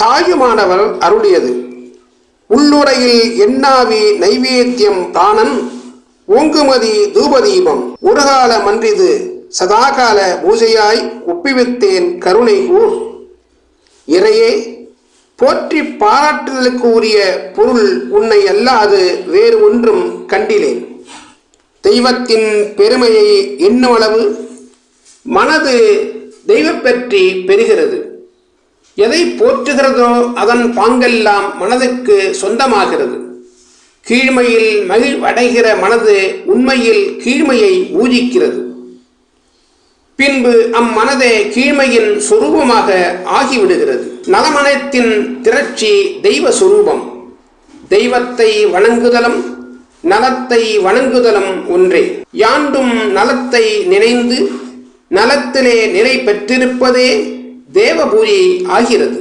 தாயுமானவர் அருளியது உள்ளுரையில் எண்ணாவி நைவேத்தியம் பிராணன் ஓங்குமதி தூபதீபம். ஒருகால மன்றிது சதாகால பூஜையாய் ஒப்பிவித்தேன் கருணை கூர். இறையே போற்றி பாராட்டுதலுக்கு உரிய பொருள் உன்னை அல்லாது வேறு ஒன்றும் கண்டிலேன். தெய்வத்தின் பெருமையை எண்ணும் அளவு மனது தெய்வப்பற்றி பெறுகிறது. எதை போற்றுகிறதோ அதன் பாங்கெல்லாம் மனதுக்கு சொந்தமாகிறது. கீழ்மையில் மகிழ்வடைகிற மனது உண்மையில் கீழ்மையை ஊதிக்கிறது பின்பு அம்மனதே கீழ்மையின் சொரூபமாக ஆகிவிடுகிறது. நலமனத்தின் திரட்சி தெய்வ சொரூபம். தெய்வத்தை வணங்குதலும் நலத்தை வணங்குதலும் ஒன்றே. யாண்டும் நலத்தை நினைந்து நலத்திலே நிலை பெற்றிருப்பதே தேவபூரி ஆகிறது.